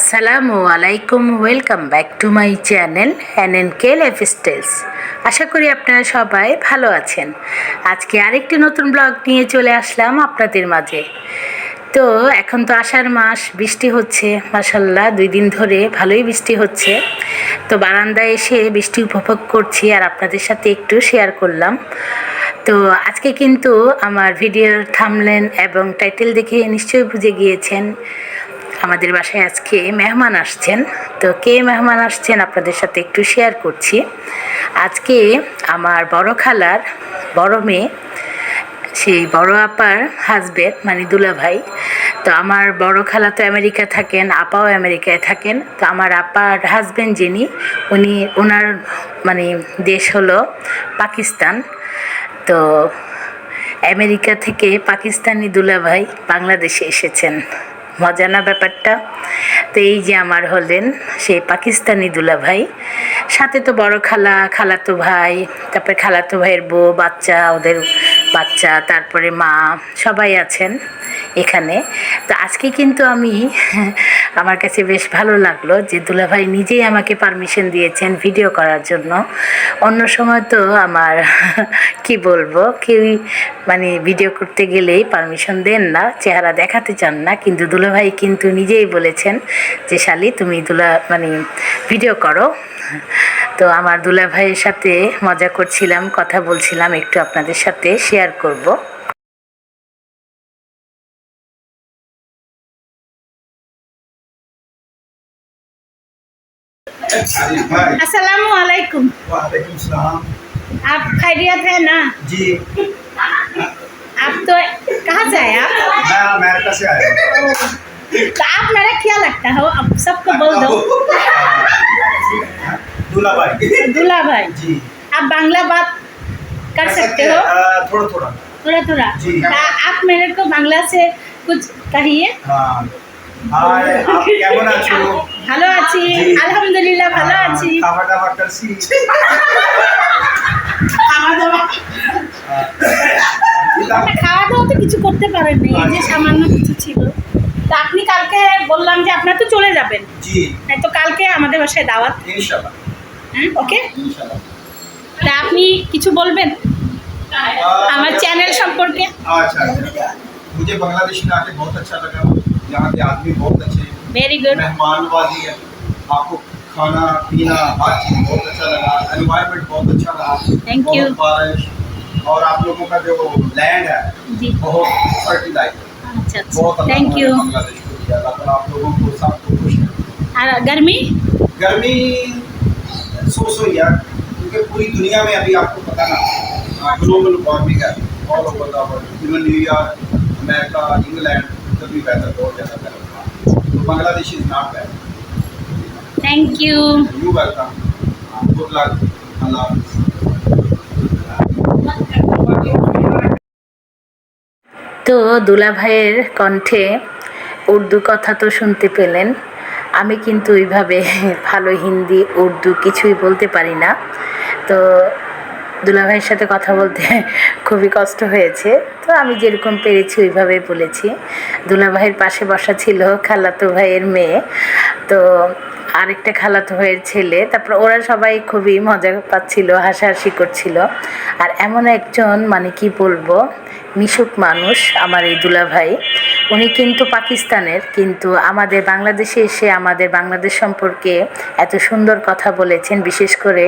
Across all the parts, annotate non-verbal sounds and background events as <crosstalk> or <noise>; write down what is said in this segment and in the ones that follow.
আসসালামু আলাইকুম welcome back to my channel হ্যান এন কে লাইফ স্টাইলস আশা করি আপনারা সবাই ভালো আছেন। আজকে আরেকটি নতুন ব্লগ নিয়ে চলে আসলাম আপনাদের মাঝে। তো এখন তো আষাঢ় মাস, বৃষ্টি হচ্ছে মাসাল্লাহ দুই দিন ধরে ভালোই বৃষ্টি হচ্ছে। তো বারান্দায় এসে বৃষ্টি উপভোগ করছি আর আপনাদের সাথে একটু শেয়ার করলাম। তো আজকে কিন্তু আমার ভিডিওর থামলেন এবং টাইটেল দেখে নিশ্চয়ই বুঝে গিয়েছেন। আমাদের বাসায় আজকে মেহমান আসছেন। তো কে মেহমান আসছেন আপনাদের সাথে একটু শেয়ার করছি। আজকে আমার বড় খালার বড় মেয়ে, সেই বড় আপার হাজবেন্ড মানে দুলাভাই তো আমার বড় খালা তো আমেরিকা থাকেন, আপাও আমেরিকায় থাকেন। তো আমার আপার হাজবেন্ড যিনি, উনি ওনার মানে দেশ হলো পাকিস্তান। তো আমেরিকা থেকে পাকিস্তানি দুলাভাই বাংলাদেশে এসেছেন। মজা না ব্যাপারটা। তো এই যে আমার হলেন সেই পাকিস্তানি দুলা ভাই সাথে তো বড় খালা, খালাতো ভাই, তারপরে খালাতো ভাইয়ের বউ, বাচ্চা, ওদের বাচ্চা, তারপরে মা, সবাই আছেন এখানে। তো আজকে কিন্তু আমি, <laughs> আমার কাছে বেশ ভালো লাগল যে দুলাভাই নিজেই আমাকে পারমিশন দিয়েছেন ভিডিও করার জন্য। অন্য সময় তো আমার, <laughs> কি বলব কেউই মানে ভিডিও করতে গেলেই পারমিশন দেন না, চেহারা দেখাতে চান না। কিন্তু দুলাভাই কিন্তু নিজেই বলেছেন যে, শালি, তুমি দুলা মানে ভিডিও করো। তো আমার দুলা ভাইয়ের সাথে মজা করছিলাম কথা বলছিলাম একটু আপনাদের সাথে শেয়ার করব भाई अस्सलाम वालेकुम वालेकुम सलाम आप खैरियत है ना जी आप तो कहाँ से आए आप मैं अमेरिका से आया हूँ। तो आप मेरा क्या लगता हो अब सबको बोल दो दूल्हा भाई दूल्हा भाई जी आप बांग्ला बात कर सकते हो अ, थोड़ा थोड़ा थोड़ा थोड़ा जी। तो आप मेरे को बांग्ला से कुछ कहिए हाँ হাই আপ কেমন আছো ভালো আছি জি। আলহামদুলিল্লাহ ভালো আছি খাওয়া দাওয়া করছি আপনি খাওয়া দাওয়া তো কিছু করতে পারেন না এই যে সামান্য কিছু ছিল তো আপনি কালকে বললাম যে আপনার তো চলে যাবেন জি হ্যাঁ, তো কালকে আমাদের বাসায় দাওয়াত ইনশাআল্লাহ হ্যাঁ ওকে ইনশাআল্লাহ তা আপনি কিছু বলবেন আমার চ্যানেল সম্পর্কে अच्छा मुझे बांग्लादेश में आके बहुत अच्छा लगा यहाँ के आदमी बहुत अच्छे हैं ভেরি গুড मेहमान नवाजी है आपको खाना पीना हर चीज बहुत अच्छा लगा एनवायरनमेंट बहुत अच्छा रहा Thank बहुत you. बारिश और आप लोगों का जो लैंड है জি बहुत फर्टिलाइज আচ্ছা আচ্ছা बहुत अल्लाह থ্যাংক ताला ইউ ने बांग्लादेश को दिया अल्लाह ताला आप लोगों को सबको खुश रखे। আর गर्मी गर्मी सो सो यार क्योंकि पूरी दुनिया में अभी आपको पता ना ग्लोबल वार्मिंग है all over the world even New York America England सभी वेदर बहुत ज़्यादा गर्म था तो Bangladesh is not bad thank you you welcome good luck अल्लाह हाफिज़ তো দুলা ভাইয়ের কণ্ঠে উর্দু কথা তো শুনতে পেলেন আমি কিন্তু ওইভাবে ভালো হিন্দি, উর্দু কিছুই বলতে পারি না। তো দুলা ভাইয়ের সাথে কথা বলতে খুবই কষ্ট হয়েছে। তো আমি যেরকম পেরেছি ওইভাবে বলেছি। দুলা ভাইয়ের পাশে বসা ছিল খালাতো ভাইয়ের মেয়ে। তো আরেকটা খালাতো ভাইয়ের ছেলে। তারপর ওরা সবাই খুবই মজা পাচ্ছিল, হাসাহাসি করছিল। আর এমন একজন মানে কি বলব, মিশুক মানুষ আমার এই দুলা ভাই উনি কিন্তু পাকিস্তানের, কিন্তু আমাদের বাংলাদেশে এসে আমাদের বাংলাদেশ সম্পর্কে এত সুন্দর কথা বলেছেন, বিশেষ করে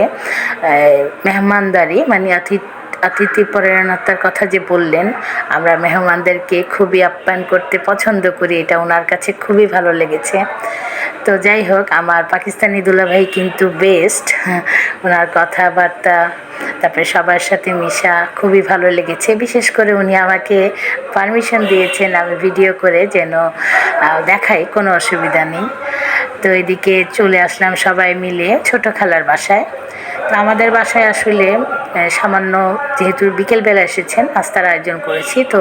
মেহমানদারি মানে আতিথ আতিথি পরায়ণতার কথা যে বললেন, আমরা মেহমানদেরকে খুবই আপ্যায়ন করতে পছন্দ করি, এটা ওনার কাছে খুবই ভালো লেগেছে। তো যাই হোক, আমার পাকিস্তানি দুলাভাই কিন্তু বেস্ট ওনার কথাবার্তা, তারপরে সবার সাথে মিশা খুবই ভালো লেগেছে। বিশেষ করে উনি আমাকে পারমিশন দিয়েছেন আমি ভিডিও করে যেন দেখাই, কোনো অসুবিধা নেই। তো এদিকে চলে আসলাম সবাই মিলে ছোট খালার বাসায়। তো আমাদের বাসায় আসলে সামান্য যেহেতু বিকেলবেলা এসেছেন, নাস্তার আয়োজন করেছি, তো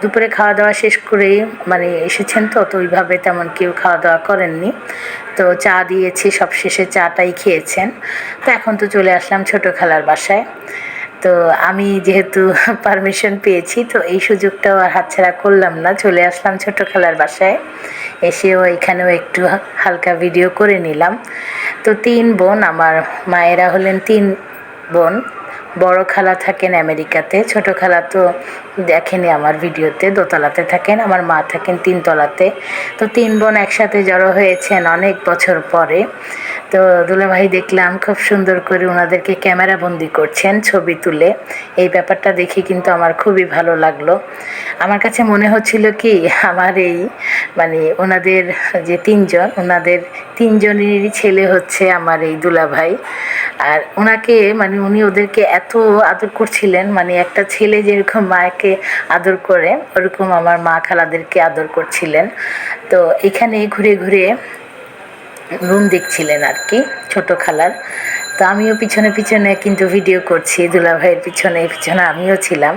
দুপুরে খাওয়া দাওয়া শেষ করেই মানে এসেছেন তো তো ওইভাবে তেমন কেউ খাওয়া দাওয়া করেননি। তো চা দিয়েছি সব শেষে চাটাই খেয়েছেন। তো এখন তো চলে আসলাম ছোট খালার বাসায়। তো আমি যেহেতু পারমিশন পেয়েছি, তো এই সুযোগটাও আর হাতছাড়া করলাম না। চলে আসলাম ছোট খেলার বাসায়। এসেও এখানেও একটু হালকা ভিডিও করে নিলাম। তো তিন বোন, আমার মায়েরা হলেন তিন বোন। বড় খালা থাকেন আমেরিকাতে, ছোট খালা তো দেখেনি আমার ভিডিওতে, দোতলাতে থাকেন, আমার মা থাকেন তিনতলাতে। তো তিন বোন একসাথে জড়ো হয়েছেন অনেক বছর পরে। তো দুলাভাই দেখলাম খুব সুন্দর করে ওনাদেরকে ক্যামেরা বন্দি করছেন ছবি তুলে। এই ব্যাপারটা দেখে কিন্তু আমার খুবই ভালো লাগল। আমার কাছে মনে হচ্ছিল কি, আমার এই মানে ওনাদের যে তিনজন ওনাদের তিনজনেরই ছেলে হচ্ছে আমার এই দুলাভাই। আর ওনাকে মানে উনি ওদেরকে এত আদর করছিলেন মানে একটা ছেলে যেরকম মায়কে আদর করে, ওরকম আমার মা খালাদেরকে আদর করছিলেন। তো এখানে ঘুরে ঘুরে রুম দেখছিলেন আর কি, ছোট খালার। তো আমিও পিছনে পিছনে কিন্তু ভিডিও করছি, দুলাভাইয়ের পিছনে পিছনে আমিও ছিলাম।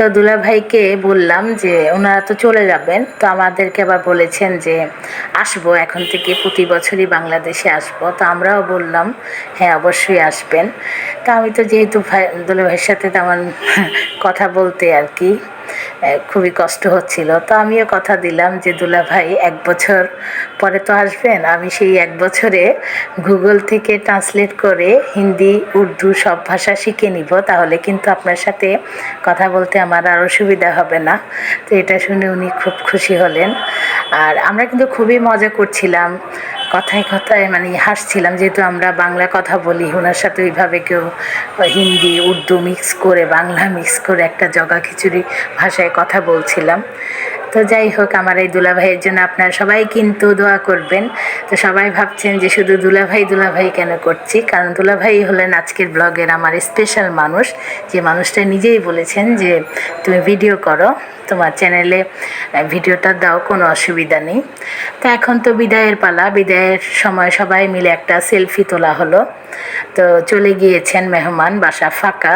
তো দুলা ভাইকে বললাম যে ওনারা তো চলে যাবেন, তো আমাদেরকে আবার বলেছেন যে আসব, এখন থেকে প্রতি বছরই বাংলাদেশে আসব। তো আমরাও বললাম হ্যাঁ অবশ্যই আসবেন। তা আমি তো যেহেতু ভাই দুলাভাইয়ের সাথে তেমন <laughs> কথা বলতে আর কি। খুবই কষ্ট হচ্ছিল। তো আমিও কথা দিলাম যে দুলা ভাই এক বছর পরে তো আসবেন। আমি সেই এক বছরে গুগল থেকে ট্রান্সলেট করে হিন্দি, উর্দু সব ভাষা শিখে নিব। তাহলে কিন্তু আপনার সাথে কথা বলতে আমার আরও সুবিধা হবে না। তো এটা শুনে উনি খুব খুশি হলেন। আর আমরা কিন্তু খুবই মজা করছিলাম। কথায় কথায় মানে হাসছিলাম, যেহেতু আমরা বাংলা কথা বলি, ওনার সাথে ওইভাবে কেউ হিন্দি, উর্দু মিক্স করে, বাংলা মিক্স করে একটা জগা খিচুড়ি ভাষায় কথা বলছিলাম। তো যাই হোক, আমার এই দুলাভাইয়ের জন্য আপনারা সবাই কিন্তু দোয়া করবেন। তো সবাই ভাবছেন যে শুধু দুলাভাই দুলাভাই কেন করছি? কারণ দুলাভাই হলেন আজকের ব্লগের আমার স্পেশাল মানুষ। যে মানুষটা নিজেই বলেছেন যে, তুমি ভিডিও করো, তোমার চ্যানেলে ভিডিওটা দাও, কোনো অসুবিধা নেই। তো এখন তো বিদায়ের পালা। বিদায়ের সময় সবাই মিলে একটা সেলফি তোলা হলো। তো চলে গিয়েছেন মেহমান, বাসা ফাঁকা।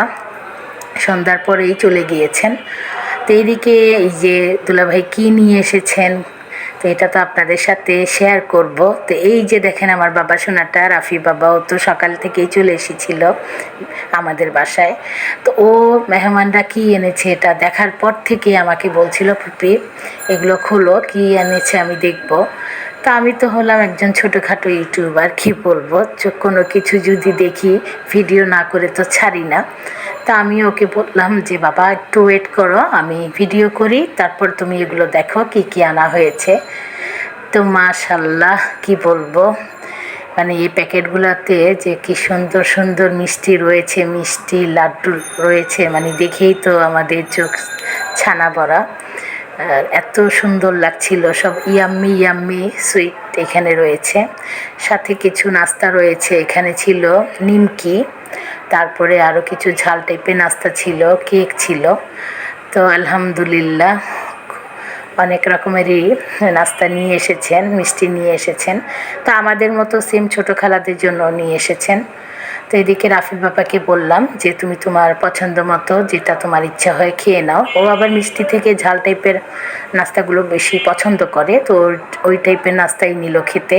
সন্ধ্যার পরেই চলে গিয়েছেন। তো এইদিকে এই যে দুলাভাই কী নিয়ে এসেছেন? তো এটা তো আপনাদের সাথে শেয়ার করব। তো এই যে দেখেন আমার বাবা সোনাটা, রাফি বাবাও তো সকাল থেকেই চলে এসেছিল আমাদের বাসায়। তো ও মেহমানরা কি এনেছে এটা দেখার পর থেকে আমাকে বলছিল, ফুপি, এগুলো খোলো, কি এনেছে আমি দেখব। তা আমি তো হলাম একজন ছোটোখাটো ইউটিউবার, কি বলব? কোনো কিছু যদি দেখি, ভিডিও না করে তো ছাড়ি না। তা আমি ওকে বললাম যে, বাবা, একটু ওয়েট করো, আমি ভিডিও করি, তারপর তুমি এগুলো দেখো, কি কি আনা হয়েছে। তো মাশাল্লাহ কি বলব? মানে এই প্যাকেটগুলোতে যে কি সুন্দর সুন্দর মিষ্টি রয়েছে, মিষ্টি লাড্ডু রয়েছে মানে দেখেই তো আমাদের চোখ ছানা ভরা। আর এত সুন্দর লাগছিল, সব ইয়াম্মি ইয়াম্মি সুইট এখানে রয়েছে। সাথে কিছু নাস্তা রয়েছে এখানে ছিল, নিমকি, তারপরে আরও কিছু ঝাল টাইপের নাস্তা ছিল, কেক ছিল। তো আলহামদুলিল্লাহ, অনেক রকমেরই নাস্তা নিয়ে এসেছেন, মিষ্টি নিয়ে এসেছেন। তো আমাদের মতো সেম ছোটো খেলাদের জন্য নিয়ে এসেছেন। তো এদিকে রাফিল বাবাকে বললাম যে, তুমি তোমার পছন্দ মতো যেটা তোমার ইচ্ছা হয় খেয়ে নাও। ও আবার মিষ্টি থেকে ঝাল টাইপের নাস্তাগুলো বেশি পছন্দ করে, তো ওই টাইপের নাস্তাই নিল খেতে।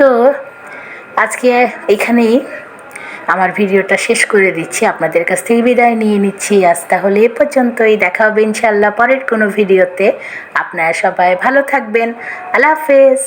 তো আজকে এখানেই আমার ভিডিওটা শেষ করে দিচ্ছি। আপনাদের কাছ থেকে বিদায় নিয়ে নিচ্ছি। আজ তাহলে এ পর্যন্তই। দেখা হবে ইনশাল্লাহ পরের কোনো ভিডিওতে। আপনারা সবাই ভালো থাকবেন। আল্লাহ হাফেজ।